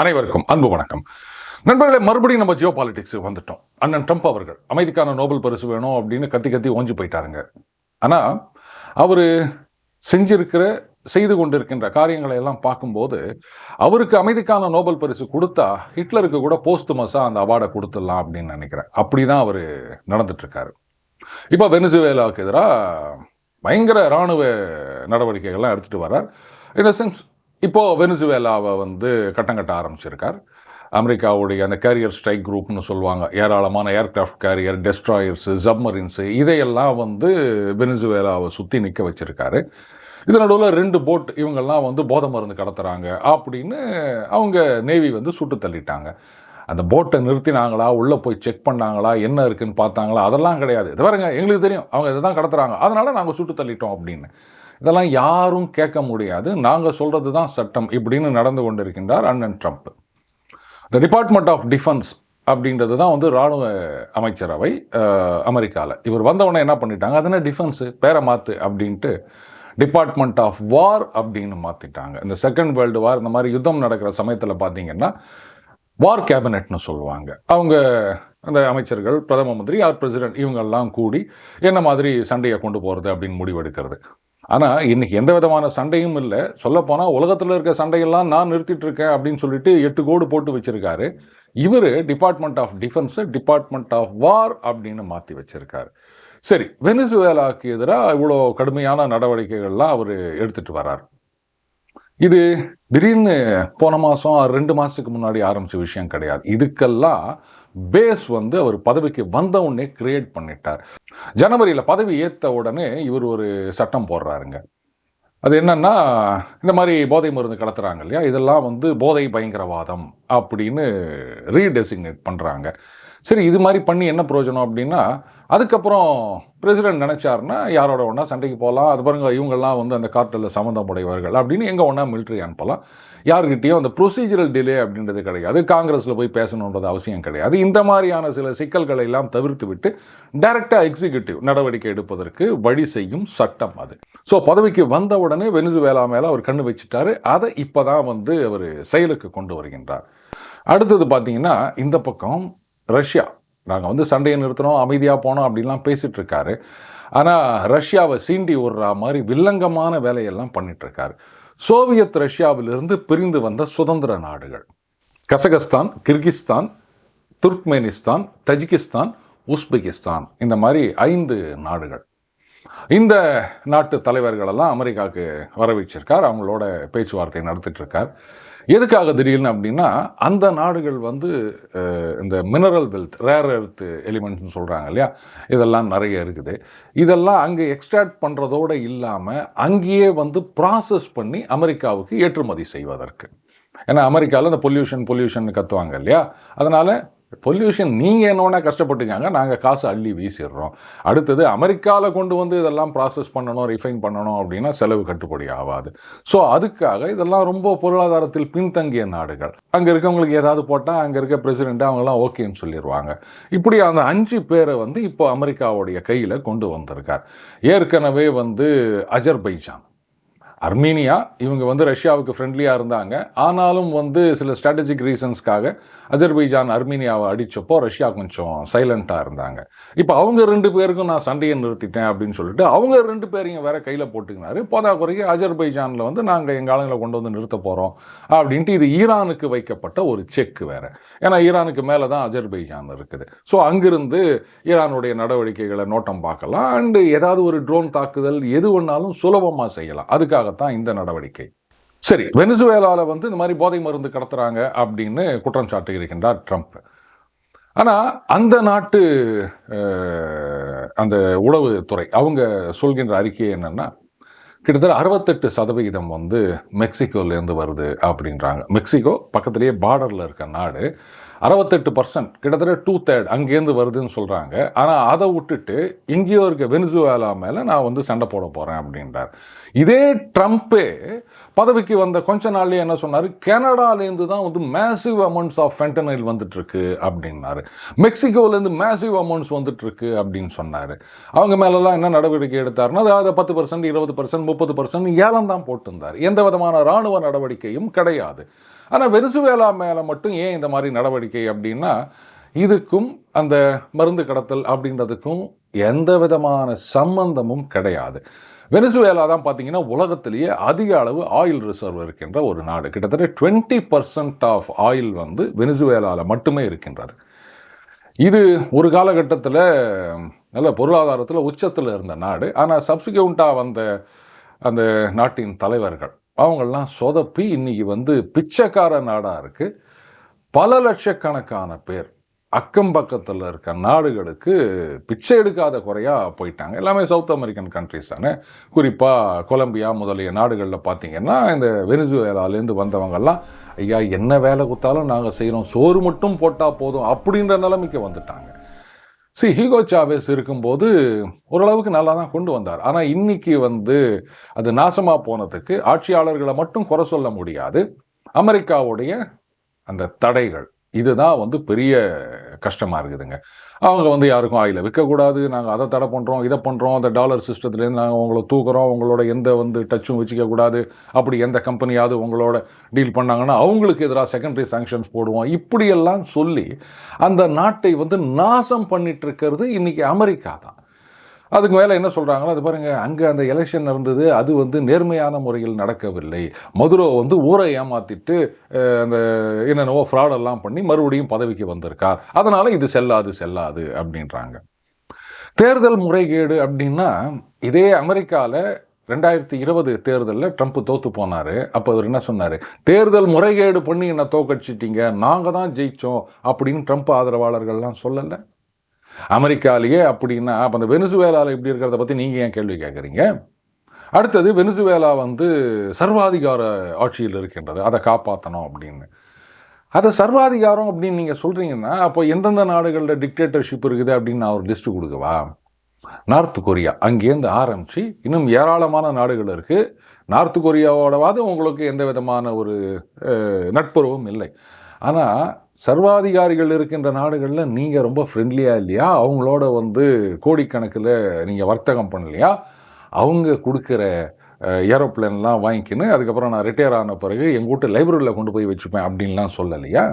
அனைவருக்கும் அன்பு வணக்கம். நண்பர்களே மறுபடியும் நம்ம ஜியோ பாலிடிக்ஸுக்கு வந்துட்டோம். அண்ணன் ட்ரம்ப் அவர்கள் அமைதிக்கான நோபல் பரிசு வேணும் அப்படின்னு கத்தி கத்தி ஓஞ்சி போயிட்டாருங்க. ஆனா அவரு செஞ்சிருக்கிற செய்து கொண்டிருக்கின்ற காரியங்களை எல்லாம் பார்க்கும்போது அவருக்கு அமைதிக்கான நோபல் பரிசு கொடுத்தா ஹிட்லருக்கு கூட போஸ்துமஸா அந்த அவார்டை கொடுத்துடலாம் அப்படின்னு நினைக்கிறேன். அப்படிதான் அவர் நடந்துட்டு இருக்காரு. இப்போ வெனிசுவேலாவுக்கு எதிராக பயங்கர இராணுவ நடவடிக்கைகள்லாம் எடுத்துகிட்டு வரார் இந்த சென்ஸ் இப்போது வெனிசுவேலாவை வந்து கட்டம் கட்ட ஆரம்பிச்சிருக்கார். அமெரிக்காவுடைய அந்த கேரியர் ஸ்ட்ரைக் குரூப்னு சொல்லுவாங்க. ஏராளமான ஏர்க்ராஃப்ட் கேரியர் டெஸ்ட்ராயர்ஸு சப்மரின்ஸு இதையெல்லாம் வந்து வெனிசுவேலாவை சுற்றி நிற்க வச்சுருக்காரு. இது நடுவில் ரெண்டு போட் இவங்கெல்லாம் வந்து போதை மருந்து கடத்துகிறாங்க அப்படின்னு அவங்க நேவி வந்து சுட்டு தள்ளிட்டாங்க. அந்த போட்டை நிறுத்தினாங்களா? உள்ளே போய் செக் பண்ணாங்களா? என்ன இருக்குன்னு பார்த்தாங்களா? அதெல்லாம் கிடையாது. இது பாருங்க எங்களுக்கு தெரியும். அவங்க இதை தான் கடத்துறாங்க. அதனால் நாங்கள் சுட்டு தள்ளிட்டோம் அப்படின்னு. இதெல்லாம் யாரும் கேட்க முடியாது. நாங்கள் சொல்கிறது தான் சட்டம் இப்படின்னு நடந்து கொண்டிருக்கின்றார் அண்ணன் Trump. The department of defence அப்படின்றது தான் வந்து ராணுவ அமைச்சரவை அமெரிக்காவில் இவர் வந்தவொடனே என்ன பண்ணிட்டாங்க? அதனால் டிஃபென்ஸு பேரை மாற்று அப்படின்ட்டு டிபார்ட்மெண்ட் ஆஃப் வார் அப்படின்னு மாற்றிட்டாங்க இந்த செகண்ட் வேர்ல்டு வார் இந்த மாதிரி யுத்தம் நடக்கிற சமயத்தில் பார்த்தீங்கன்னா வார் கேபினெட்னு சொல்லுவாங்க. அவங்க அந்த அமைச்சர்கள் பிரதம மந்திரி ஆர் பிரசிடென்ட் இவங்கெல்லாம் கூடி என்ன மாதிரி சண்டையை கொண்டு போகிறது அப்படின்னு முடிவெடுக்கிறது. ஆனால் இன்னைக்கு எந்த விதமான சண்டையும் இல்லை. சொல்லப்போனால் உலகத்தில் இருக்க சண்டையெல்லாம் நான் நிறுத்திட்டுருக்கேன் அப்படின்னு சொல்லிட்டு எட்டு கோடு போட்டு வச்சுருக்காரு. இவர் டிபார்ட்மெண்ட் ஆஃப் டிஃபென்ஸை டிபார்ட்மெண்ட் ஆஃப் வார் அப்படின்னு மாற்றி வச்சிருக்காரு. சரி வெனிசுவேலாவுக்கு எதிராக இவ்வளோ கடுமையான நடவடிக்கைகள்லாம் அவர் எடுத்துகிட்டு வரார். இது திடீர்னு போன மாதம் ரெண்டு மாதத்துக்கு முன்னாடி ஆரம்பித்த விஷயம் கிடையாது. இதுக்கெல்லாம் பேஸ் வந்து அவர் பதவிக்கு வந்த உடனே கிரியேட் பண்ணிட்டார். ஜனவரியில் பதவி ஏற்ற உடனே இவர் ஒரு சட்டம் போடுறாருங்க. அது என்னன்னா இந்த மாதிரி போதை மருந்து கடத்துறாங்க இல்லையா? இதெல்லாம் வந்து போதை பயங்கரவாதம் அப்படின்னு ரீடெசிக்னேட் பண்ணுறாங்க சரி இது மாதிரி பண்ணி என்ன பிரயோஜனம் அப்படின்னா அதுக்கப்புறம் பிரசிடென்ட் நினச்சாருன்னா யாரோட ஒன்றா சண்டைக்கு போகலாம் அது பாருங்க இவங்கெல்லாம் வந்து அந்த கார்ட்டலில் சம்மந்தமுடையவர்கள் அப்படின்னு எங்கே ஒன்றா மிலிட்ரி அனுப்பலாம். யாருக்கிட்டேயும் அந்த ப்ரொசீஜரல் டிலே அப்படின்றது கிடையாது. காங்கிரஸில் போய் பேசணுன்றது அவசியம் கிடையாது. இந்த மாதிரியான சில சிக்கல்களை எல்லாம் தவிர்த்து விட்டு டைரெக்டாக எக்ஸிக்யூட்டிவ் நடவடிக்கை எடுப்பதற்கு வழி செய்யும் சட்டம் அது. ஸோ பதவிக்கு வந்த உடனே வெனிசுவேலா மேலே அவர் கண்ணு வச்சுட்டாரு. அதை இப்போ தான் வந்து அவர் செயலுக்கு கொண்டு வருகின்றார். அடுத்தது பார்த்தீங்கன்னா இந்த பக்கம் ரஷ்யா. நாங்கள் வந்து சண்டையை நிறுத்தினோம் அமைதியாக போனோம் அப்படின்லாம் பேசிகிட்டு இருக்காரு ஆனால் ரஷ்யாவை சீண்டி விடுற மாதிரி வில்லங்கமான வேலையெல்லாம் பண்ணிட்டு சோவியத் ரஷ்யாவிலிருந்து பிரிந்து வந்த சுதந்திர நாடுகள். Kazakhstan Kyrgyzstan Turkmenistan Tajikistan Uzbekistan இந்த மாதிரி ஐந்து நாடுகள். இந்த நாட்டு தலைவர்களெல்லாம் அமெரிக்காவுக்கு வர வச்சிருக்கார் அவங்களோட பேச்சுவார்த்தை நடத்திட்டு இருக்கார் எதுக்காக திடீர்னு அப்படின்னா அந்த நாடுகள் வந்து இந்த மினரல் வெல்த் ரேர் எர்த் எலிமெண்ட்ஸ்னு சொல்கிறாங்க இல்லையா? இதெல்லாம் நிறைய இருக்குது. இதெல்லாம் அங்கே எக்ஸ்ட்ராக்ட் பண்ணுறதோடு இல்லாமல் அங்கேயே வந்து ப்ராசஸ் பண்ணி அமெரிக்காவுக்கு ஏற்றுமதி செய்வதற்கு. ஏன்னா அமெரிக்காவில் இந்த பொல்யூஷன் பொல்யூஷன் கத்துவாங்க இல்லையா? அதனால் பொல்யூஷன் நீங்கள் என்னோட கஷ்டப்பட்டுக்காங்க நாங்கள் காசு அள்ளி வீசிடுறோம். அடுத்தது அமெரிக்காவில் கொண்டு வந்து இதெல்லாம் ப்ராசஸ் பண்ணணும் ரிஃபைன் பண்ணணும் அப்படின்னா செலவு கட்டுப்படி ஆகாது. ஸோ அதுக்காக இதெல்லாம் ரொம்ப பொருளாதாரத்தில் பின்தங்கிய நாடுகள். அங்கே இருக்கவங்களுக்கு ஏதாவது போட்டால் அங்கே இருக்க பிரசிடென்ட் அவங்கெல்லாம் ஓகேன்னு சொல்லிடுவாங்க இப்படி அந்த அஞ்சு பேரை வந்து இப்போ அமெரிக்காவுடைய கையில் கொண்டு வந்திருக்கார். ஏற்கனவே வந்து அஜர்பைஜான். அர்மீனியா இவங்க வந்து ரஷ்யாவுக்கு ஃப்ரெண்ட்லியாக இருந்தாங்க. ஆனாலும் வந்து சில ஸ்ட்ராட்டஜிக் ரீசன்ஸ்க்காக அஜர்பைஜான் அர்மீனியாவை அடித்தப்போ ரஷ்யா கொஞ்சம் சைலண்ட்டாக இருந்தாங்க. இப்போ அவங்க ரெண்டு பேருக்கும் நான் சண்டையை நிறுத்திட்டேன் அப்படின்னு சொல்லிட்டு அவங்க ரெண்டு பேரையும் வேற கையில் போட்டுக்கினாரு. போதா குறைய அஜர்பைஜானில் வந்து நாங்கள் எங்கள் ஆளுங்களை கொண்டு வந்து நிறுத்த போகிறோம் அப்படின்ட்டு இது ஈரானுக்கு வைக்கப்பட்ட ஒரு செக் வேறு. ஏன்னா ஈரானுக்கு மேலே தான் அஜர்பைஜான் இருக்குது. ஸோ அங்கிருந்து ஈரானுடைய நடவடிக்கைகளை நோட்டம் பார்க்கலாம். அண்டு ஏதாவது ஒரு ட்ரோன் தாக்குதல் எது ஒன்றாலும் சுலபமாக செய்யலாம். அதுக்காகத்தான் இந்த நடவடிக்கை. சரி வெனிசுவேலாவில் வந்து இந்த மாதிரி போதை மருந்து கடத்துறாங்க அப்படின்னு குற்றம் சாட்டி இருக்கின்றார் ட்ரம்ப். ஆனால் அந்த நாட்டு அந்த உளவுத்துறை அவங்க சொல்கின்ற அறிக்கை என்னென்னா கிட்டத்தட்ட அறுபத்தெட்டு சதவிகிதம் வந்து மெக்சிகோலேருந்து வருது அப்படின்றாங்க. மெக்சிகோ பக்கத்துலேயே பார்டரில் இருக்க நாடு. அறுபத்தெட்டு பர்சன்ட் கிட்டத்தட்ட டூ தேர்ட் அங்கேருந்து வருதுன்னு சொல்கிறாங்க ஆனால் அதை விட்டுட்டு எங்கேயோ இருக்க வெனிசுவேலா மேலே நான் வந்து சண்டை போட போகிறேன் அப்படின்றார். இதே ட்ரம்ப்பே பதவிக்கு வந்த கொஞ்ச நாள்லயே என்ன சொன்னார்? கனடாலேருந்து தான் வந்து மேசிவ் அமௌண்ட்ஸ் ஆஃப் ஃபென்டனைல் வந்துட்டுருக்கு அப்படின்னாரு. மெக்சிகோலேருந்து மேசிவ் அமௌண்ட்ஸ் வந்துட்டுருக்கு அப்படின்னு சொன்னார். அவங்க மேலெல்லாம் என்ன நடவடிக்கை எடுத்தாருன்னா அதாவது பத்து பர்சன்ட் இருபது பர்சன்ட் முப்பது பர்சன்ட் ஏலம் தான் போட்டிருந்தார். எந்த விதமான இராணுவ நடவடிக்கையும் கிடையாது. ஆனால் வெனிசுவேலா மேலே மட்டும் ஏன் இந்த மாதிரி நடவடிக்கை அப்படின்னா இதுக்கும் அந்த மருந்து கடத்தல் அப்படின்றதுக்கும் எந்த விதமான சம்பந்தமும் கிடையாது. வெனிசுவேலா தான் பார்த்தீங்கன்னா உலகத்திலேயே அதிக அளவு ஆயில் ரிசர்வ் இருக்கின்ற ஒரு நாடு. கிட்டத்தட்ட டுவெண்ட்டி பர்சன்ட் ஆஃப் ஆயில் வந்து வெனிசுவேலாவில் மட்டுமே இருக்கின்றது. இது ஒரு காலகட்டத்தில் நல்ல பொருளாதாரத்தில் உச்சத்தில் இருந்த நாடு. ஆனால் சப்சிக்யூண்ட்டாக வந்த அந்த நாட்டின் தலைவர்கள் அவங்கள்லாம் சொதப்பி இன்னைக்கு வந்து பிச்சைக்கார நாடாக இருக்குது பல லட்சக்கணக்கான பேர் அக்கம் பக்கத்தில் இருக்க நாடுகளுக்கு பிச்சை எடுக்காத குறையாக போயிட்டாங்க. எல்லாமே சவுத் அமெரிக்கன் கண்ட்ரிஸ் தானே. குறிப்பாக கொலம்பியா முதலிய நாடுகளில் பார்த்தீங்கன்னா இந்த வெனிசுவேலாலேருந்து வந்தவங்கெல்லாம் ஐயா என்ன வேலை கொடுத்தாலும் நாங்கள் செய்கிறோம் சோறு மட்டும் போட்டால் போதும் அப்படின்ற நிலைமைக்கு வந்துட்டாங்க. சி ஹீகோ சாவேஸ் இருக்கும்போது ஓரளவுக்கு நல்லா தான் கொண்டு வந்தார். ஆனால் இன்னைக்கு வந்து அது நாசமாக போனதுக்கு ஆட்சியாளர்களை மட்டும் குறை சொல்ல முடியாது. அமெரிக்காவுடைய அந்த தடைகள் இதுதான் வந்து பெரிய கஷ்டமாக இருக்குதுங்க. அவங்க வந்து யாருக்கும் ஆயில் விற்கக்கூடாது. நாங்கள் அதை தடை பண்ணுறோம் இதை பண்ணுறோம் அந்த டாலர் சிஸ்டத்துலேருந்து நாங்கள் உங்களை தூக்குறோம். உங்களோட எந்த வந்து டச்சும் வச்சுக்கக்கூடாது. அப்படி எந்த கம்பெனியாவது உங்களோட டீல் பண்ணாங்கன்னா அவங்களுக்கு எதிராக செகண்டரி சாங்ஷன்ஸ் போடுவோம். இப்படியெல்லாம் சொல்லி அந்த நாட்டை வந்து நாசம் பண்ணிட்டு இருக்கிறது அமெரிக்கா தான். அதுக்கு மேலே என்ன சொல்கிறாங்களோ அது பாருங்கள் அங்கே அந்த எலெக்ஷன் நடந்தது அது வந்து நேர்மையான முறையில் நடக்கவில்லை. மதுரை வந்து ஊரை ஏமாத்திட்டு அந்த என்னென்னவோ ஃப்ராடெல்லாம் பண்ணி மறுபடியும் பதவிக்கு வந்திருக்கார் அதனால் இது செல்லாது செல்லாது அப்படின்றாங்க. தேர்தல் முறைகேடு அப்படின்னா இதே அமெரிக்காவில் ரெண்டாயிரத்தி இருபது தேர்தலில் ட்ரம்ப் தோற்று போனார். அப்போ அவர் என்ன சொன்னார்? தேர்தல் முறைகேடு பண்ணி என்னை தோக்கடிச்சிட்டிங்க? நாங்கள் தான் ஜெயித்தோம் அப்படின்னு ட்ரம்ப் ஆதரவாளர்கள்லாம் சொல்லலை. அமெரிக்காலேயே அப்படின்னா அப்போ அந்த வெனிசுவேலாவில் இப்படி இருக்கிறத பற்றி நீங்கள் ஏன் கேள்வி கேட்குறீங்க அடுத்தது வெனிசுவேலா வந்து சர்வாதிகார ஆட்சியில் இருக்கின்றது. அதை காப்பாற்றணும் அப்படின்னு. அதை சர்வாதிகாரம் அப்படின்னு நீங்கள் சொல்கிறீங்கன்னா அப்போ எந்தெந்த நாடுகளில் டிக்டேட்டர்ஷிப் இருக்குது அப்படின்னு நான் ஒரு லிஸ்ட்டு கொடுக்கவா? North Korea. அங்கேருந்து ஆரம்பித்து இன்னும் ஏராளமான நாடுகள் இருக்குது நார்த் கொரியாவோடவாது உங்களுக்கு எந்த விதமான ஒரு நட்புறவும் இல்லை. ஆனால் சர்வாதிகாரிகள் இருக்கின்ற நாடுகளில் நீங்கள் ரொம்ப ஃப்ரெண்ட்லியாக இல்லையா? அவங்களோட வந்து கோடிக்கணக்கில் நீங்கள் வர்த்தகம் பண்ணலையா? அவங்க கொடுக்குற ஏரோப்ளேன்லாம் வாங்கிக்கின்னு அதுக்கப்புறம் நான் ரிட்டையர் ஆன பிறகு எங்கள் வீட்டு லைப்ரரியில் கொண்டு போய் வச்சுப்பேன் அப்படின்லாம் சொல்லலையா?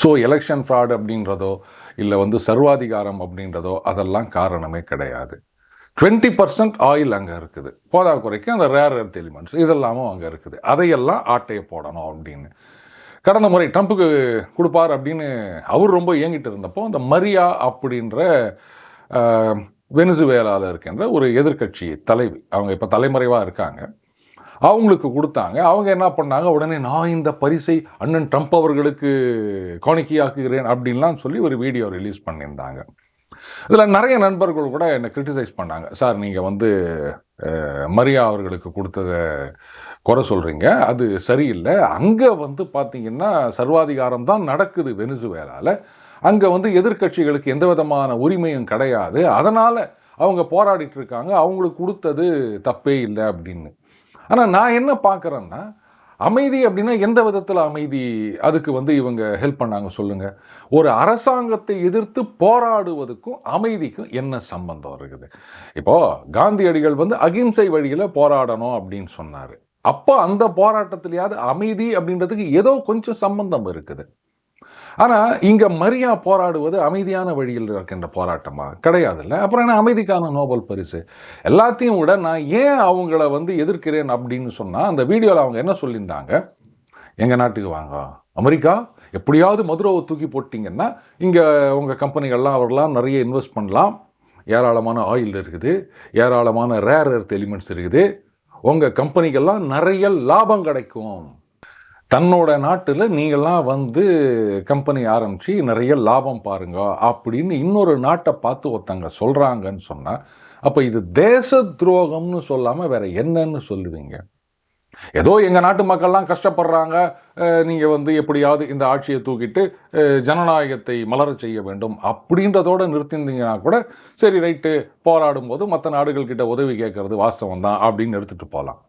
ஸோ எலெக்ஷன் ஃப்ராட் அப்படின்றதோ இல்லை வந்து சர்வாதிகாரம் அப்படின்றதோ அதெல்லாம் காரணமே கிடையாது. டுவெண்ட்டி பர்சன்ட் ஆயில் அங்கே இருக்குது. போதா குறைக்கும் அந்த ரேர் எர்த் எலிமெண்ட்ஸ் இதெல்லாமும் அங்கே இருக்குது. அதையெல்லாம் ஆட்டையை போடணும் அப்படின்னு. கடந்த முறை ட்ரம்ப்புக்கு கொடுப்பார் அப்படின்னு அவர் ரொம்ப இயங்கிட்டு இருந்தப்போ அந்த மரியா அப்படின்ற வெனிசுவேலாவில் இருக்கின்ற ஒரு எதிர்க்கட்சி தலைவி அவங்க இப்போ தலைமறைவாக இருக்காங்க. அவங்களுக்கு கொடுத்தாங்க. அவங்க என்ன பண்ணாங்க? உடனே நான் இந்த பரிசை அண்ணன் ட்ரம்ப் அவர்களுக்கு காணிக்கையாக்குகிறேன் அப்படின்லாம் சொல்லி ஒரு வீடியோ ரிலீஸ் பண்ணியிருந்தாங்க. இதில் நிறைய நண்பர்கள் கூட என்னை கிரிட்டிசைஸ் பண்ணாங்க. சார் நீங்கள் வந்து மரியா அவர்களுக்கு கொடுத்ததை குறை சொல்கிறீங்க அது சரியில்லை. அங்கே வந்து பார்த்தீங்கன்னா சர்வாதிகாரம் தான் நடக்குது வெனிசுவேலாவில் அங்கே வந்து எதிர்க்கட்சிகளுக்கு எந்த விதமான உரிமையும் கிடையாது. அதனால் அவங்க போராடிட்டு இருக்காங்க. அவங்களுக்கு கொடுத்தது தப்பே இல்லை அப்படின்னு. ஆனால் நான் என்ன பார்க்குறேன்னா அமைதி அப்படின்னா எந்த விதத்தில் அமைதி? அதுக்கு வந்து இவங்க ஹெல்ப் பண்ணாங்க சொல்லுங்கள் ஒரு அரசாங்கத்தை எதிர்த்து போராடுவதுக்கும் அமைதிக்கும் என்ன சம்பந்தம் இருக்குது? இப்போது காந்தியடிகள் வந்து அகிம்சை வழியில் போராடணும் அப்படின்னு சொன்னார். அப்போ அந்த போராட்டத்திலேயாவது அமைதி அப்படின்றதுக்கு ஏதோ கொஞ்சம் சம்பந்தம் இருக்குது. ஆனால் இங்கே மரியா போராடுவது அமைதியான வழியில் இருக்கின்ற போராட்டமா? கிடையாதுல்ல. அப்புறம் என்ன? அமைதிக்கான நோபல் பரிசு. எல்லாத்தையும் விட நான் ஏன் அவங்கள வந்து எதிர்க்கிறேன் அப்படின்னு சொன்னால் அந்த வீடியோவில் அவங்க என்ன சொல்லியிருந்தாங்க? எங்கள் நாட்டுக்கு வாங்க. அமெரிக்கா? எப்படியாவது மதுரோவை தூக்கி போட்டிங்கன்னா இங்கே உங்கள் கம்பெனிகள்லாம் அவர்லாம் நிறைய இன்வெஸ்ட் பண்ணலாம். ஏராளமான ஆயில் இருக்குது. ஏராளமான ரேர் எர்த் எலிமெண்ட்ஸ் இருக்குது. உங்கள் கம்பெனிக்கெல்லாம் நிறைய லாபம் கிடைக்கும். தன்னோட நாட்டில் நீங்கள்லாம் வந்து கம்பெனி ஆரம்பித்து நிறைய லாபம் பாருங்க அப்படின்னு இன்னொரு நாட்டை பார்த்து ஒருத்தங்க சொல்கிறாங்கன்னு சொன்னால் அப்போ இது தேச துரோகம்னு சொல்லாமல் வேறு என்னன்னு சொல்லுவீங்க? ஏதோ எங்கள் நாட்டு மக்கள்லாம் கஷ்டப்படுறாங்க. நீங்கள் வந்து எப்படியாவது இந்த ஆட்சியை தூக்கிட்டு ஜனநாயகத்தை மலரச் செய்ய வேண்டும் அப்படின்றதோடு நிறுத்தியிருந்தீங்கன்னா கூட சரி ரைட்டு போராடும் போது மற்ற நாடுகள்கிட்ட உதவி கேட்கறது வாஸ்தவம் தான் அப்படின்னு எடுத்துகிட்டு போகலாம்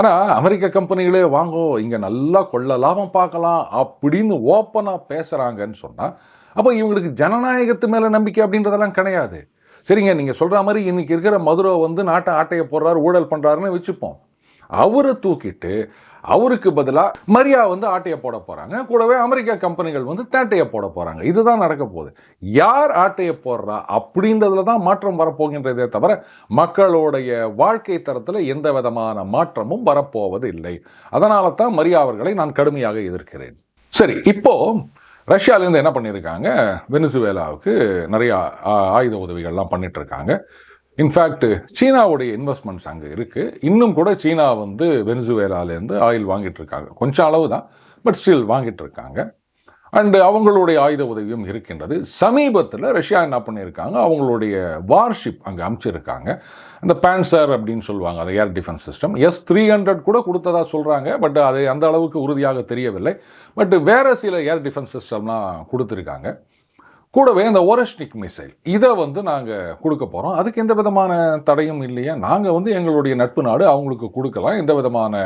ஆனால் அமெரிக்க கம்பெனிகளே வாங்கோ இங்கே நல்லா கொள்ள லாபம் பார்க்கலாம் அப்படின்னு ஓப்பனாக பேசுகிறாங்கன்னு சொன்னால் அப்போ இவங்களுக்கு ஜனநாயகத்து மேலே நம்பிக்கை அப்படின்றதெல்லாம் கிடையாது. சரிங்க நீங்கள் சொல்கிற மாதிரி இன்றைக்கி இருக்கிற மதுரை வந்து நாட்டை ஆட்டையை போடுறாரு ஊழல் பண்ணுறாருன்னு வச்சுப்போம். அவரை தூக்கிட்டு அவருக்கு பதிலாக மரியா வந்து ஆட்டையை போட போகிறாங்க கூடவே அமெரிக்கா கம்பெனிகள் வந்து தேட்டையை போட போகிறாங்க இதுதான் நடக்க போகுது. யார் ஆட்டையை போடுறா அப்படின்றதுல தான் மாற்றம் வரப்போகின்றதே தவிர மக்களுடைய வாழ்க்கை தரத்தில் எந்த விதமான மாற்றமும் வரப்போவது இல்லை அதனால தான் மரியா அவர்களை நான் கடுமையாக எதிர்க்கிறேன். சரி இப்போது ரஷ்யாலேருந்து என்ன பண்ணியிருக்காங்க? வெனிசுவேலாவுக்கு நிறையா ஆயுத உதவிகள்லாம் பண்ணிகிட்ருக்காங்க இருக்காங்க. இன்ஃபேக்ட் சீனாவுடைய இன்வெஸ்ட்மெண்ட்ஸ் அங்கே இருக்குது இன்னும் கூட சீனா வந்து வெனிசுவேலாலேருந்து ஆயில் வாங்கிட்டு இருக்காங்க கொஞ்சம் அளவு தான் பட் ஸ்டில் வாங்கிட்டு இருக்காங்க அண்டு அவங்களுடைய ஆயுத உதவியும் இருக்கின்றது. சமீபத்தில் ரஷ்யா என்ன பண்ணியிருக்காங்க? அவங்களுடைய வார்ஷிப் அங்கே அமைச்சிருக்காங்க. அந்த பேன்சர் அப்படின்னு சொல்லுவாங்க அந்த air defence system S three hundred கூட கொடுத்ததா சொல்கிறாங்க பட் அது அந்த அளவுக்கு உறுதியாக தெரியவில்லை. பட் வேறு சில ஏர் டிஃபென்ஸ் சிஸ்டம்லாம் கொடுத்துருக்காங்க. கூடவே இந்த ஓரஸ்டிக் மிசைல் இதை வந்து நாங்கள் கொடுக்க போகிறோம் அதுக்கு எந்த விதமான தடையும் இல்லையா? நாங்கள் வந்து எங்களுடைய நட்பு நாடு அவங்களுக்கு கொடுக்கலாம். எந்த விதமான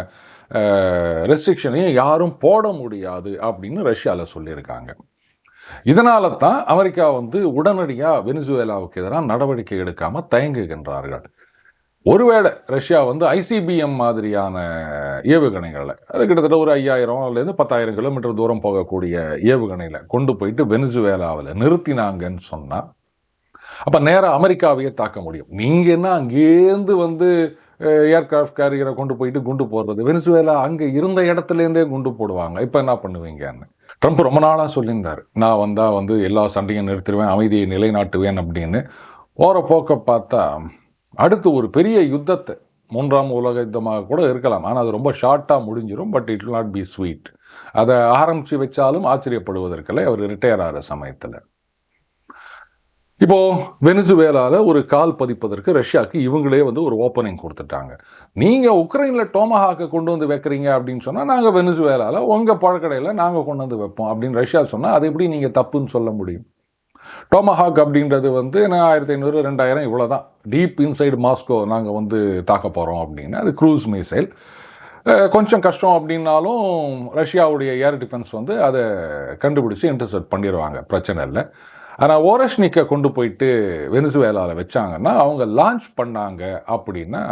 ரெஸ்ட்ரிக்ஷனையும் யாரும் போட முடியாது அப்படின்னு ரஷ்யாவில் சொல்லியிருக்காங்க. இதனால தான் அமெரிக்கா வந்து உடனடியாக வெனிசுவேலாவுக்கு எதிராக நடவடிக்கை எடுக்காமல் தயங்குகின்றார்கள். ஒருவேளை ரஷ்யா வந்து ஐசிபிஎம் மாதிரியான ஏவுகணைகளை அது கிட்டத்தட்ட ஒரு ஐயாயிரம்லேருந்து பத்தாயிரம் கிலோமீட்டர் தூரம் போகக்கூடிய ஏவுகணையில் கொண்டு போயிட்டு வெனிசுவேலாவில் நிறுத்தினாங்கன்னு சொன்னால் அப்போ நேராக அமெரிக்காவையே தாக்க முடியும். நீங்கள் என்ன அங்கேருந்து வந்து ஏர்க்ராஃப்ட் கேரியரை கொண்டு போயிட்டு குண்டு போடுறது? வெனிசுவேலா அங்கே இருந்த இடத்துலேருந்தே குண்டு போடுவாங்க. இப்போ என்ன பண்ணுவீங்கன்னு? ட்ரம்ப் ரொம்ப நாளாக சொல்லியிருந்தார். நான் வந்தால் வந்து எல்லா சண்டையும் நிறுத்திடுவேன் அமைதியை நிலைநாட்டுவேன் அப்படின்னு. போகிற போக்க பார்த்தா அடுத்து ஒரு பெரிய யுத்தத்தை மூன்றாம் உலக யுத்தமாக கூட இருக்கலாம். ஆனால் அது ரொம்ப ஷார்ட்டாக முடிஞ்சிடும் but it not be sweet அதை ஆரம்பித்து வச்சாலும் ஆச்சரியப்படுவதற்கில்லை அவர் ரிட்டையர் ஆகிற சமயத்தில். இப்போது வெனிசுவேலாவில் ஒரு கால் பதிப்பதற்கு ரஷ்யாவுக்கு இவங்களே வந்து ஒரு ஓப்பனிங் கொடுத்துட்டாங்க. நீங்கள் உக்ரைனில் டோமஹாக்கை கொண்டு வந்து வைக்கிறீங்க அப்படின்னு சொன்னால் நாங்கள் வெனிசுவேலாவில் உங்கள் பழக்கடையில் நாங்கள் கொண்டு வந்து வைப்போம் அப்படின்னு ரஷ்யா சொன்னால் அது எப்படி நீங்கள் தப்புன்னு சொல்ல முடியும்? டோமஹாக் அப்படின்றது வந்து என்ன ஆயிரத்தி ஐநூறு ரெண்டாயிரம் இவ்வளோ தான் டீப் இன்சைடு மாஸ்கோ நாங்கள் வந்து தாக்க போகிறோம் அப்படின்னு. அது க்ரூஸ் மிசைல் கொஞ்சம் கஷ்டம் அப்படின்னாலும் ரஷ்யாவுடைய ஏர் டிஃபென்ஸ் வந்து அதை கண்டுபிடிச்சி இன்டர்செப்ட் பண்ணிடுவாங்க. பிரச்சனை இல்லை. ஆனால் ஓரஷ்னிக்கை கொண்டு போயிட்டு வெனிசுவேலாவில் வச்சாங்கன்னா அவங்க லான்ச் பண்ணாங்க அப்படின்னா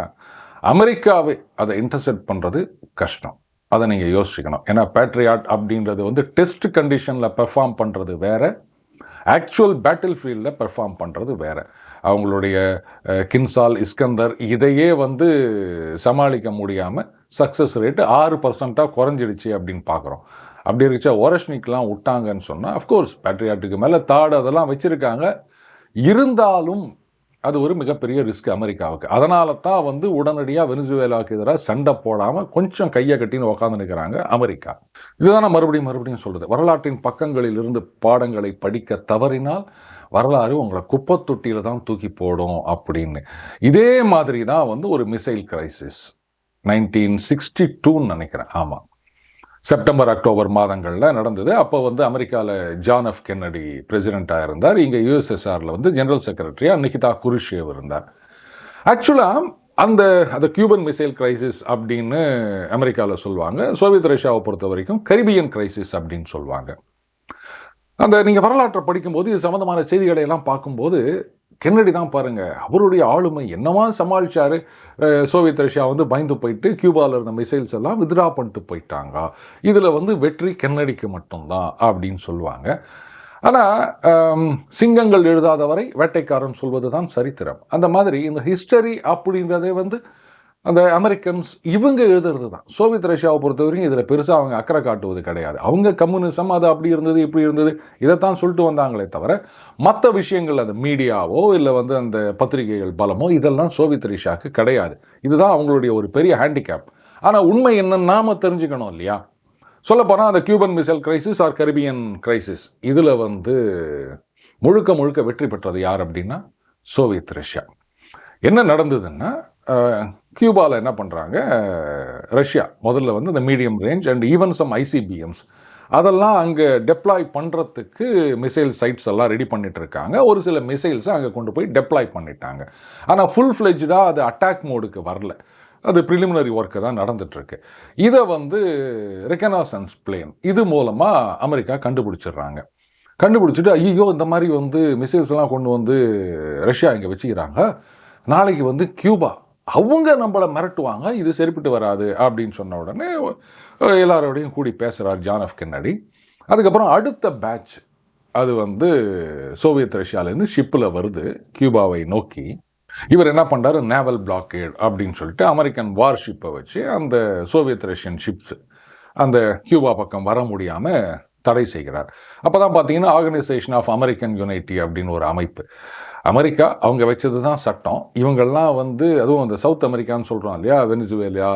அமெரிக்காவை அதை இன்டர்செப்ட் பண்ணுறது கஷ்டம். அதை நீங்கள் யோசிக்கணும் ஏன்னா பேட்ரியாட் அப்படின்றது வந்து டெஸ்ட் கண்டிஷனில் பெர்ஃபார்ம் பண்ணுறது வேறு. ஆக்சுவல் பேட்டில் ஃபீல்டில் பெர்ஃபார்ம் பண்ணுறது வேறு. அவங்களுடைய கின்சால் இஸ்கந்தர் இதையே வந்து சமாளிக்க முடியாமல் சக்ஸஸ் ரேட்டு ஆறு பர்சண்ட்டாக குறைஞ்சிடுச்சு அப்படின்னு பார்க்குறோம் அப்படி இருந்துச்சா ஓரஷ்னிக்லாம் விட்டாங்கன்னு சொன்னால் அஃப்கோர்ஸ் பேட்ரியாட்டுக்கு மேலே தாடு அதெல்லாம் வச்சுருக்காங்க. இருந்தாலும் அது ஒரு மிகப்பெரிய ரிஸ்க் அமெரிக்காவுக்கு. அதனால தான் வந்து உடனடியாக வெனிசுவேலாவுக்கு எதிராக சண்டை போடாமல் கொஞ்சம் கையை கட்டின்னு உக்காந்து நிற்கிறாங்க அமெரிக்கா. இதுதான் நான் மறுபடியும் மறுபடியும் சொல்கிறது வரலாற்றின் பக்கங்களில் இருந்து பாடங்களை படிக்க தவறினால் வரலாறு உங்களை குப்பை தொட்டியில் தான் தூக்கி போடும் அப்படின்னு. இதே மாதிரி தான் வந்து ஒரு மிசைல் கிரைசிஸ் நைன்டீன் சிக்ஸ்டி டூன்னு நினைக்கிறேன். ஆமாம் செப்டம்பர் அக்டோபர் மாதங்களில் நடந்தது. அப்போ வந்து அமெரிக்காவில் ஜான் எஃப் கென்னடி பிரசிடெண்ட்டாக இருந்தார். இங்கே யூஎஸ்எஸ்ஆரில் வந்து ஜெனரல் செக்ரட்டரியாக நிகிதா குருஷேவ் இருந்தார். ஆக்சுவலாக அந்த அந்த கியூபன் மிசைல் கிரைசிஸ் அப்படின்னு அமெரிக்காவில் சொல்லுவாங்க. சோவியத் ரஷ்யாவை பொறுத்த வரைக்கும் கரிபியன் கிரைசிஸ் அப்படின்னு சொல்லுவாங்க. அந்த நீங்கள் வரலாற்றை படிக்கும்போது இது சம்மந்தமான செய்திகளை எல்லாம் பார்க்கும்போது கென்னடி தான் பாருங்கள் அவருடைய ஆளுமை என்னவா சமாளிச்சாரு? சோவியத் ரஷ்யா வந்து பயந்து போயிட்டு கியூபாவில் இருந்த மிசைல்ஸ் எல்லாம் வித்ரா பண்ணிட்டு போயிட்டாங்க. இதில் வந்து வெற்றி கென்னடிக்கு மட்டும்தான் அப்படின்னு சொல்லுவாங்க. ஆனால் சிங்கங்கள் எழுதாத வரை வேட்டைக்காரன் சொல்வது தான் சரித்திரம். அந்த மாதிரி இந்த ஹிஸ்டரி அப்படின்றதே வந்து அந்த அமெரிக்கன்ஸ் இவங்க எழுதுறது தான் சோவியத் ரஷ்யாவை பொறுத்தவரைக்கும் இதில் பெருசாக அவங்க அக்கறை காட்டுவது கிடையாது. அவங்க கம்யூனிசம் அது அப்படி இருந்தது இப்படி இருந்தது இதைத்தான் சொல்லிட்டு வந்தாங்களே தவிர மற்ற விஷயங்கள் அந்த மீடியாவோ இல்லை வந்து அந்த பத்திரிகைகள் பலமோ இதெல்லாம் சோவியத் ரஷ்யாவுக்கு கிடையாது. இதுதான் அவங்களுடைய ஒரு பெரிய ஹேண்டிகேப் ஆனால் உண்மை என்னன்னு நாம் தெரிஞ்சுக்கணும் இல்லையா? சொல்லப்போனால் அந்த Cuban missile crisis or Caribbean crisis இதில் வந்து முழுக்க முழுக்க வெற்றி பெற்றது யார் அப்படின்னா சோவியத் ரஷ்யா. என்ன நடந்ததுன்னா கியூபாவில் என்ன பண்ணுறாங்க ரஷ்யா. முதல்ல வந்து இந்த medium range and even some ICBMs அதெல்லாம் அங்கே டெப்ளாய் பண்ணுறதுக்கு மிசைல் சைட்ஸ் எல்லாம் ரெடி பண்ணிட்டு இருக்காங்க ஒரு சில மிசைல்ஸை அங்கே கொண்டு போய் டெப்ளாய் பண்ணிட்டாங்க. ஆனால் ஃபுல் ஃப்ளெஜ்டாக அது அட்டாக் மோடுக்கு வரல. அது ப்ரிலிமினரி ஒர்க்கு தான் நடந்துட்டுருக்கு. இதை வந்து ரெக்கனாசன்ஸ் பிளேன் இது மூலமாக அமெரிக்கா கண்டுபிடிச்சிடுறாங்க. கண்டுபிடிச்சிட்டு ஐயோ இந்த மாதிரி வந்து மிசைல்ஸ்லாம் கொண்டு வந்து ரஷ்யா இங்கே வச்சுக்கிறாங்க. நாளைக்கு வந்து கியூபா அவங்க நம்மளை மிரட்டுவாங்க இது சரிப்பட்டு வராது அப்படின்னு சொன்ன உடனே எல்லாரோடையும் கூடி பேசுகிறார் ஜான் எஃப் கென்னடி அதுக்கப்புறம் அடுத்த பேட்ச் அது வந்து சோவியத் ரஷ்யாவிலேருந்து ஷிப்பில் வருது கியூபாவை நோக்கி. இவர் என்ன பண்ணுறாரு நேவல் பிளாக்கேட் அப்படின்னு சொல்லிட்டு அமெரிக்கன் வார் ஷிப்பை வச்சு அந்த சோவியத் ரஷ்யன் ஷிப்ஸ் அந்த கியூபா பக்கம் வர முடியாமல் தடை செய்கிறார். அப்போ தான் பார்த்தீங்கன்னா ஆர்கனைசேஷன் ஆஃப் அமெரிக்கன் யுனைட்டி அப்படின்னு ஒரு அமைப்பு. அமெரிக்கா அவங்க வச்சது தான் சட்டம். இவங்கெல்லாம் வந்து அதுவும் அந்த சவுத் அமெரிக்கான்னு சொல்கிறோம் இல்லையா? வெனிசுவேலியா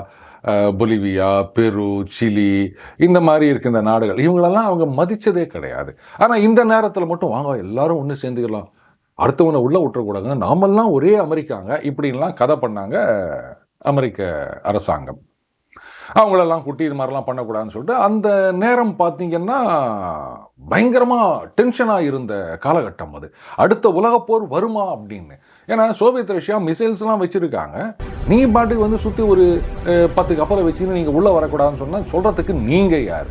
பொலிவியா பெரு சிலி இந்த மாதிரி இருக்கின்ற இந்த நாடுகள். இவங்களெல்லாம் அவங்க மதித்ததே கிடையாது. ஆனால் இந்த நேரத்தில் மட்டும் வாங்க எல்லாரும் ஒன்று சேர்ந்துக்கலாம். அடுத்தவனை உள்ளே விட்டுறக்கூடாதுங்க நாமெல்லாம் ஒரே அமெரிக்காங்க. இப்படின்லாம் கதை பண்ணாங்க அமெரிக்க அரசாங்கம். அவங்களெல்லாம் குட்டி இது மாதிரிலாம் பண்ணக்கூடாதுன்னு சொல்லிட்டு அந்த நேரம் பார்த்தீங்கன்னா பயங்கரமாக டென்ஷனாக இருந்த காலகட்டம் அது. அடுத்த உலகப்போர் வருமா அப்படின்னு. ஏன்னா சோவியத் ரஷ்யா மிசைல்ஸ்லாம் வச்சுருக்காங்க. நீ பாட்டுக்கு வந்து சுற்றி ஒரு பத்து கப்பலை வச்சுன்னு நீங்கள் உள்ளே வரக்கூடாதுன்னு சொன்னால் சொல்கிறதுக்கு நீங்கள் யார்?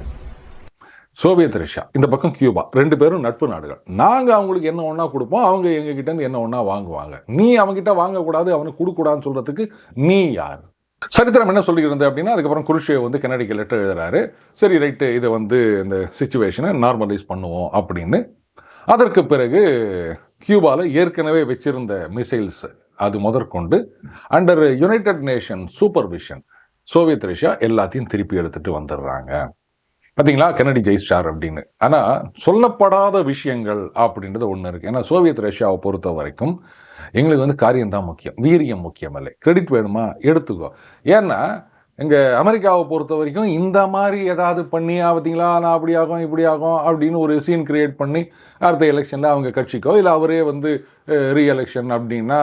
சோவியத் ரஷ்யா இந்த பக்கம் கியூபா. ரெண்டு பேரும் நட்பு நாடுகள். நாங்கள் அவங்களுக்கு என்ன ஒன்றா கொடுப்போம் அவங்க எங்ககிட்டேருந்து என்ன ஒன்றா வாங்குவாங்க. நீ அவங்ககிட்ட வாங்கக்கூடாது அவனுக்கு கொடுக்கூடாதுன்னு சொல்கிறதுக்கு நீ யார்? சரித்திரம் என்ன சொல்லியிருந்தது அப்படின்னா அதுக்கப்புறம் குருஷியை வந்து கெனடிக்கு லெட்டர் எழுதுறாரு. சரி ரைட்டு இதை வந்து இந்த சுச்சுவேஷனை நார்மலைஸ் பண்ணுவோம் அப்படின்னு. அதற்கு பிறகு கியூபாவில் ஏற்கனவே வச்சிருந்த மிசைல்ஸ் அது முதற்கொண்டு under United Nation supervision Soviet Russia எல்லாத்தையும் திருப்பி எடுத்துட்டு வந்துடுறாங்க. பார்த்தீங்களா கெனடி ஜெயிஸ்டார் அப்படின்னு. ஆனால் சொல்லப்படாத விஷயங்கள் அப்படின்றது ஒன்று இருக்குது ஏன்னா சோவியத் ரஷ்யாவை பொறுத்த வரைக்கும் எங்களுக்கு வந்து காரியம்தான் முக்கியம். வீரியம் முக்கியம் இல்லை கிரெடிட் வேணுமா? எடுத்துக்கோ. ஏன்னா இங்கே அமெரிக்காவை பொறுத்த வரைக்கும் இந்த மாதிரி ஏதாவது பண்ணி பார்த்தீங்களா? நான் அப்படி ஆகும் இப்படி ஆகும் அப்படின்னு ஒரு சீன் கிரியேட் பண்ணி அடுத்த எலெக்ஷனில் அவங்க கட்சிக்கோ இல்லை அவரே வந்து ரீஎலெக்ஷன் அப்படின்னா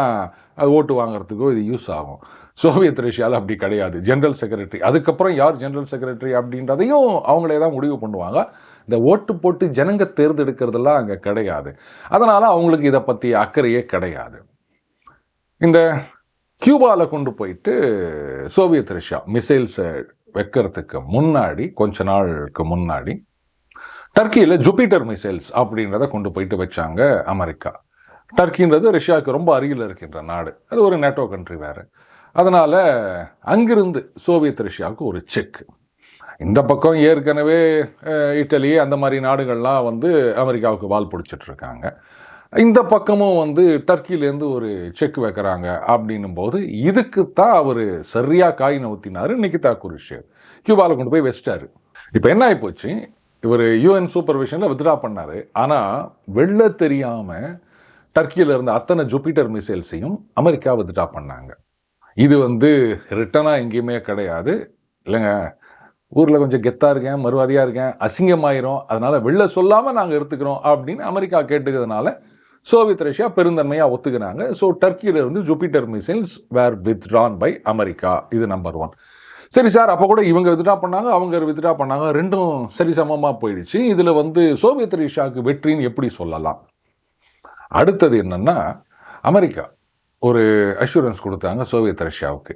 அது ஓட்டு வாங்குறதுக்கோ இது யூஸ் ஆகும். சோவியத் ரஷ்யாவில் அப்படி கிடையாது. ஜென்ரல் செக்ரட்டரி அதுக்கப்புறம் யார் ஜென்ரல் செக்ரட்டரி அப்படின்றதையும் அவங்களே தான் முடிவு பண்ணுவாங்க. இந்த ஓட்டு போட்டு ஜனங்க தேர்ந்தெடுக்கிறதெல்லாம் அங்கே கிடையாது. அதனால் அவங்களுக்கு இதை பற்றி அக்கறையே கிடையாது. இந்த கியூபாவில் கொண்டு போயிட்டு சோவியத் ரஷ்யா மிசைல்ஸை வைக்கிறதுக்கு முன்னாடி கொஞ்ச நாளுக்கு முன்னாடி டர்க்கியில் ஜூபிட்டர் மிசைல்ஸ் அப்படின்றத கொண்டு போயிட்டு வச்சாங்க அமெரிக்கா. டர்க்கின்றது ரஷ்யாவுக்கு ரொம்ப அருகில் இருக்கின்ற நாடு. அது ஒரு நேட்டோ கண்ட்ரி வேறு. அதனால் அங்கிருந்து சோவியத் ரஷ்யாவுக்கு ஒரு செக். இந்த பக்கம் ஏற்கனவே இட்டலி அந்த மாதிரி நாடுகள்லாம் வந்து அமெரிக்காவுக்கு வால் பிடிச்சிட்டு இருக்காங்க இந்த பக்கமும் வந்து டர்க்கிலேருந்து ஒரு செக் வைக்கிறாங்க அப்படின்னும் போது இதுக்குத்தான் அவர் சரியாக காய் நவுத்தினார் நிக்கிதா குருஷேவ். கியூபாவில் கொண்டு போய் வச்சிட்டாரு. இப்போ என்ன ஆகிப்போச்சு இவர் யூஎன் சூப்பர்விஷனில் வித்ட்ரா பண்ணார். ஆனால் வெளில தெரியாமல் டர்க்கியில் இருந்த அத்தனை ஜூபிட்டர் மிசைல்ஸையும் அமெரிக்கா வித்ட்ரா பண்ணாங்க. இது வந்து ரிட்டனாக எங்கேயுமே கிடையாது. இல்லைங்க ஊரில் கொஞ்சம் கெத்தாக இருக்கேன் மறுவாதியாக இருக்கேன் அசிங்கமாயிரும். அதனால் வெளில சொல்லாமல் நாங்கள் எடுத்துக்கிறோம் அப்படின்னு அமெரிக்கா கேட்டுக்கிறதுனால சோவியத் ரஷ்யா பெருந்தன்மையாக ஒத்துக்கினாங்க so டர்க்கியிலிருந்து Jupiter missiles were withdrawn by America இது நம்பர் ஒன் சரி சார் அப்போ கூட இவங்க வித்ட்ரா பண்ணாங்க அவங்க வித்ட்ரா பண்ணாங்க. ரெண்டும் சரிசமமாக போயிடுச்சு. இதில் வந்து சோவியத் ரஷ்யாவுக்கு வெற்றின்னு எப்படி சொல்லலாம்? அடுத்தது என்னன்னா அமெரிக்கா ஒரு அஷூரன்ஸ் கொடுத்தாங்க சோவியத் ரஷ்யாவுக்கு.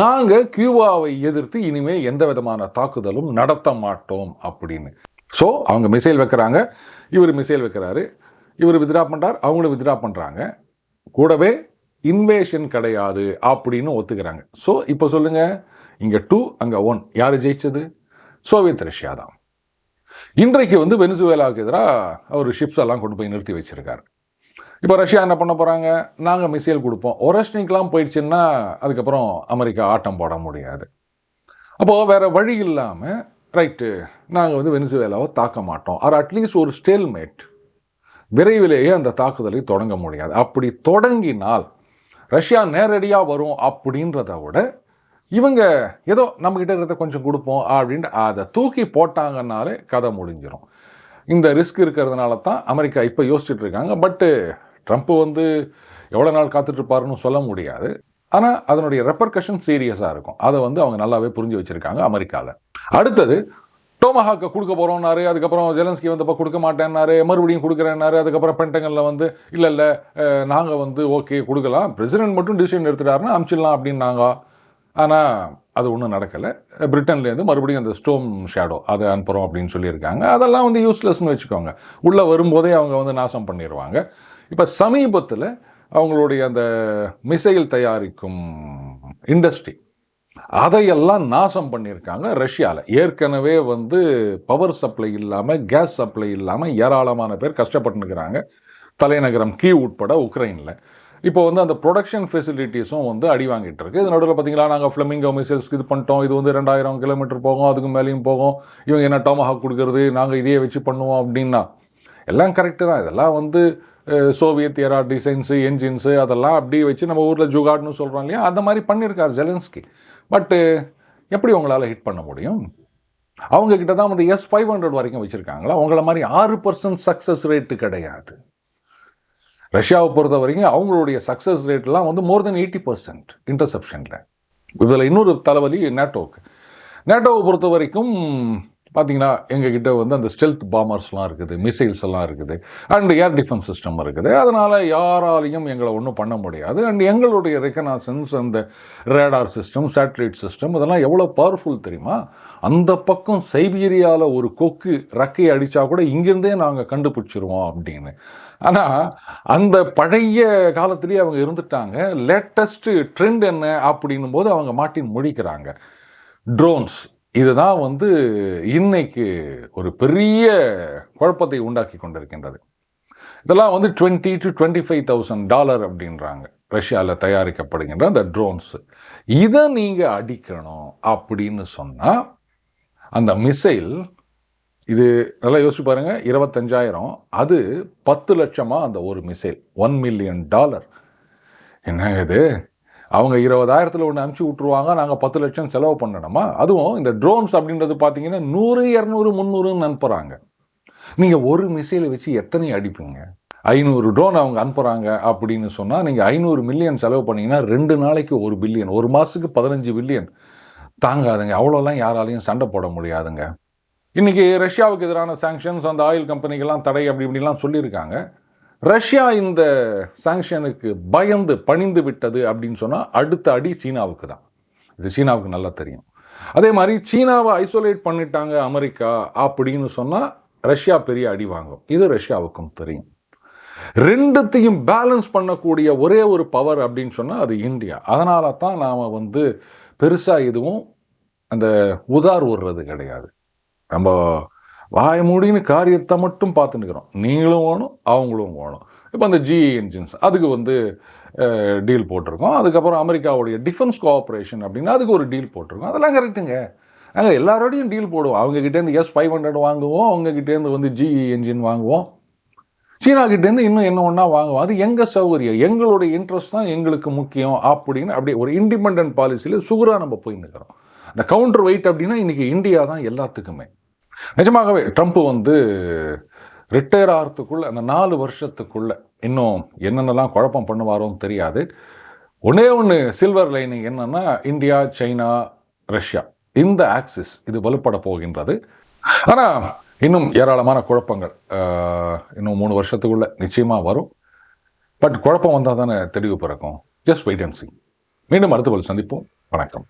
நாங்கள் கியூபாவை எதிர்த்து இனிமே எந்த விதமான தாக்குதலும் நடத்த மாட்டோம் அப்படின்னு. ஸோ அவங்க மிசைல் வைக்கிறாங்க. இவர் மிசைல் வைக்கிறாரு. இவர் வித்ரா பண்ணுறார் அவங்களும் வித்ரா பண்ணுறாங்க கூடவே இன்வேஷன் கிடையாது அப்படின்னு ஒத்துக்கிறாங்க. ஸோ இப்போ சொல்லுங்க. இங்கே டூ அங்கே ஒன் யார் ஜெயிச்சது? சோவியத் ரஷ்யா தான். இன்றைக்கு வந்து வெனிசுவேலாவுக்கு எதிராக அவர் ஷிப்ஸ் எல்லாம் கொண்டு போய் நிறுத்தி வச்சுருக்காரு. இப்போ ரஷ்யா என்ன பண்ண போகிறாங்க நாங்கள் மிசைல் கொடுப்போம். ஒரஸ்னிக்லாம் போயிடுச்சுன்னா அதுக்கப்புறம் அமெரிக்கா ஆட்டம் போட முடியாது. அப்போது வேறு வழி இல்லாமல் ரைட்டு நாங்கள் வந்து வெனிசுவேலாவை தாக்க மாட்டோம். ஆர் அட்லீஸ்ட் ஒரு ஸ்டேல்மேட் விரைவிலேயே அந்த தாக்குதலை தொடங்க முடியாது. அப்படி தொடங்கினால் ரஷ்யா நேரடியாக வரும் அப்படின்றத விட இவங்க ஏதோ நம்மக்கிட்ட இருக்கிறத கொஞ்சம் கொடுப்போம் அப்படின்ட்டு அதை தூக்கி போட்டாங்கன்னாலே கதை முடிஞ்சிடும் இந்த ரிஸ்க் இருக்கிறதுனால தான் அமெரிக்கா இப்போ யோசிச்சுட்டு இருக்காங்க. பட்டு ட்ரம்ப் வந்து எவ்வளோ நாள் காத்துட்ருப்பாருன்னு சொல்ல முடியாது. ஆனால் அதனுடைய ரெப்பர்கஷன் சீரியஸாக இருக்கும். அதை வந்து அவங்க நல்லாவே புரிஞ்சு வச்சுருக்காங்க அமெரிக்காவில் அடுத்தது டோமஹாக்கை கொடுக்க போகிறோம்னாரு அதுக்கப்புறம் ஜெலன்ஸ்கி வந்தப்போ கொடுக்க மாட்டேன்னாரு மறுபடியும் கொடுக்குறேன்னாரு அதுக்கப்புறம் பென்டகனில் வந்து இல்லை இல்லை நாங்கள் வந்து ஓகே கொடுக்கலாம். பிரசிடென்ட் மட்டும் டிசிஷன் எடுத்துட்டாருன்னா அமிச்சிடலாம் அப்படின்னாங்க. ஆனால் அது ஒன்றும் நடக்கலை. பிரிட்டன்லேருந்து மறுபடியும் அந்த ஸ்டோம் ஷேடோ அதை அனுப்புகிறோம் அப்படின்னு சொல்லியிருக்காங்க. அதெல்லாம் வந்து யூஸ்லெஸ்னு வச்சுக்கோங்க. உள்ளே வரும்போதே அவங்க வந்து நாசம் பண்ணிடுவாங்க இப்போ சமீபத்தில் அவங்களுடைய அந்த மிசைல் தயாரிக்கும் இண்டஸ்ட்ரி அதையெல்லாம் நாசம் பண்ணியிருக்காங்க ரஷ்யாவில் ஏற்கனவே வந்து பவர் சப்ளை இல்லாமல் கேஸ் சப்ளை இல்லாமல் ஏராளமான பேர் கஷ்டப்பட்டுருக்கிறாங்க தலைநகரம் கீ உட்பட உக்ரைனில். இப்போ வந்து அந்த ப்ரொடக்ஷன் ஃபெசிலிட்டிஸும் வந்து அடி வாங்கிட்டு இருக்கு. இது நடுவில் பார்த்தீங்களா நாங்கள் ஃப்ளமிங்கோ மிசைல்ஸ்க்கு இது பண்ணிட்டோம். இது வந்து ரெண்டாயிரம் கிலோமீட்டர் போகும் அதுக்கு மேலேயும் போகும். இவங்க என்ன டோமஹாக் கொடுக்கறது நாங்கள் இதையே வச்சு பண்ணுவோம் அப்படின்னா எல்லாம் கரெக்டு தான். இதெல்லாம் வந்து சோவியத் ஏரா டிசைன்ஸு என்ஜின்ஸு அதெல்லாம் அப்படியே வச்சு நம்ம ஊரில் ஜுகாட்னு சொல்கிறோம் இல்லையா? அந்த மாதிரி பண்ணியிருக்கார் ஜெலன்ஸ்கி. பட்டு எப்படி உங்களால் ஹிட் பண்ண முடியும்? அவங்கக்கிட்ட தான் வந்து எஸ் ஃபைவ் ஹண்ட்ரட் வரைக்கும் வச்சுருக்காங்களா? உங்களை மாதிரி ஆறு பர்சன்ட் சக்ஸஸ் ரேட்டு கிடையாது. ரஷ்யாவை பொறுத்த வரைக்கும் அவங்களுடைய சக்ஸஸ் ரேட்லாம் வந்து மோர் தென் எயிட்டி பர்சன்ட் இன்டர்செப்ஷனில் இதில் இன்னொரு தலைவலி நேட்டோவுக்கு. நேட்டோவை பொறுத்த வரைக்கும் பார்த்தீங்கன்னா எங்ககிட்ட வந்து அந்த ஸ்டெல்த் பாமர்ஸ்லாம் இருக்குது மிசைல்ஸ் எல்லாம் இருக்குது அண்ட் ஏர் டிஃபென்ஸ் சிஸ்டம் இருக்குது. அதனால் யாராலையும் எங்களை ஒன்றும் பண்ண முடியாது. அண்ட் எங்களுடைய ரெக்கனாசன்ஸ் அந்த ரேடார் சிஸ்டம் சேட்டலைட் சிஸ்டம் இதெல்லாம் எவ்வளோ பவர்ஃபுல் தெரியுமா? அந்த பக்கம் சைபீரியாவில் ஒரு கொக்கு ரக்கை அடித்தா கூட இங்கேருந்தே நாங்கள் கண்டுபிடிச்சிருவோம் அப்படின்னு. ஆனால் அந்த பழைய காலத்திலேயே அவங்க இருந்துட்டாங்க. லேட்டஸ்ட்டு ட்ரெண்ட் என்ன அப்படின்னும் போது அவங்க மாட்டின் முடிக்கிறாங்க. ட்ரோன்ஸ் இதுதான் வந்து இன்னைக்கு ஒரு பெரிய குழப்பத்தை உண்டாக்கி கொண்டிருக்கின்றது. இதெல்லாம் வந்து twenty to twenty five thousand dollar அப்படின்றாங்க. ரஷ்யாவில் தயாரிக்கப்படுகின்ற அந்த ட்ரோன்ஸு இதை நீங்கள் அடிக்கணும் அப்படின்னு சொன்னால் அந்த மிசைல் இது நல்லா யோசிச்சு பாருங்கள் இருபத்தஞ்சாயிரம் அது பத்து லட்சமாக அந்த ஒரு மிசைல் ஒன் மில்லியன் டாலர். என்னங்க இது? அவங்க இருபதாயிரத்தில் ஒன்று அனுப்பிச்சி விட்ருவாங்க நாங்கள் பத்து லட்சம் செலவு பண்ணணுமா? அதுவும் இந்த ட்ரோன்ஸ் அப்படின்றது பார்த்தீங்கன்னா நூறு இரநூறு முந்நூறுன்னு அனுப்புகிறாங்க நீங்கள் ஒரு மிசைலை வச்சு எத்தனை அடிப்பீங்க? ஐநூறு ட்ரோன் அவங்க அனுப்புகிறாங்க அப்படின்னு சொன்னால் நீங்கள் ஐநூறு மில்லியன் செலவு பண்ணிங்கன்னா ரெண்டு நாளைக்கு ஒரு பில்லியன் ஒரு மாதத்துக்கு பதினஞ்சு பில்லியன் தாங்காதுங்க. அவ்வளோலாம் யாராலையும் சண்டை போட முடியாதுங்க. இன்றைக்கி ரஷ்யாவுக்கு எதிரான சாங்ஷன்ஸ் அந்த ஆயில் கம்பெனிக்கெல்லாம் தடை அப்படி இப்படிலாம் சொல்லியிருக்காங்க. ரஷ்யா இந்த சாங்ஷனுக்கு பயந்து பணிந்து விட்டது அப்படின்னு சொன்னால் அடுத்த அடி சீனாவுக்கு தான். இது சீனாவுக்கு நல்லா தெரியும். அதே மாதிரி சீனாவை ஐசோலேட் பண்ணிட்டாங்க அமெரிக்கா அப்படின்னு சொன்னால் ரஷ்யா பெரிய அடி வாங்கும். இது ரஷ்யாவுக்கும் தெரியும். ரெண்டுத்தையும் பேலன்ஸ் பண்ணக்கூடிய ஒரே ஒரு பவர் அப்படின்னு சொன்னால் அது இந்தியா. அதனால தான் நாம் வந்து பெருசாக எதுவும் அந்த உதார் விடுறது கிடையாது. நம்ம வாய மூடின்னு காரியத்தை மட்டும் பார்த்துன்னுக்கிறோம் நீங்களும் வேணும் அவங்களும் வேணும். இப்போ அந்த ஜிஇ என்ஜின்ஸ் அதுக்கு வந்து டீல் போட்டிருக்கோம். அதுக்கப்புறம் அமெரிக்காவுடைய டிஃபென்ஸ் கோஆப்ரேஷன் அப்படின்னா அதுக்கு ஒரு டீல் போட்டிருக்கோம். அதெல்லாம் கரெக்டுங்க நாங்கள் எல்லாரோடையும் டீல் போடுவோம். அவங்ககிட்டேருந்து எஸ் ஃபைவ் ஹண்ட்ரட் வாங்குவோம் அவங்ககிட்டேருந்து வந்து ஜிஇ என்ஜின் வாங்குவோம். சீனாக்கிட்டேருந்து இன்னும் என்ன ஒன்றா வாங்குவோம்? அது எங்கள் சௌகரியம்? எங்களுடைய இன்ட்ரெஸ்ட் தான் எங்களுக்கு முக்கியம் அப்படின்னு அப்படியே ஒரு இண்டிபெண்ட் பாலிசியில் சுகராக நம்ம போய் நிற்கிறோம் அந்த கவுண்டர் வெயிட் அப்படின்னா இன்றைக்கி இந்தியா தான் எல்லாத்துக்குமே. நிஜமாகவே ட்ரம்ப் வந்து ரிட்டையர் ஆகிறதுக்குள்ளே அந்த நாலு வருஷத்துக்குள்ளே இன்னும் என்னென்னலாம் குழப்பம் பண்ணுவாரோன்னு தெரியாது. ஒன்றே ஒன்று சில்வர் லைனிங் என்னன்னா இந்தியா சைனா ரஷ்யா இந்த ஆக்சிஸ் இது வலுப்பட போகின்றது. ஆனால் இன்னும் ஏராளமான குழப்பங்கள் இன்னும் மூணு வருஷத்துக்குள்ளே நிச்சயமாக வரும். பட் குழப்பம் வந்தால் தானே தெளிவு பிறக்கும். ஜஸ்ட் வெயிட் அண்ட் சி மீண்டும் அடுத்த பதில் சந்திப்போம். வணக்கம்.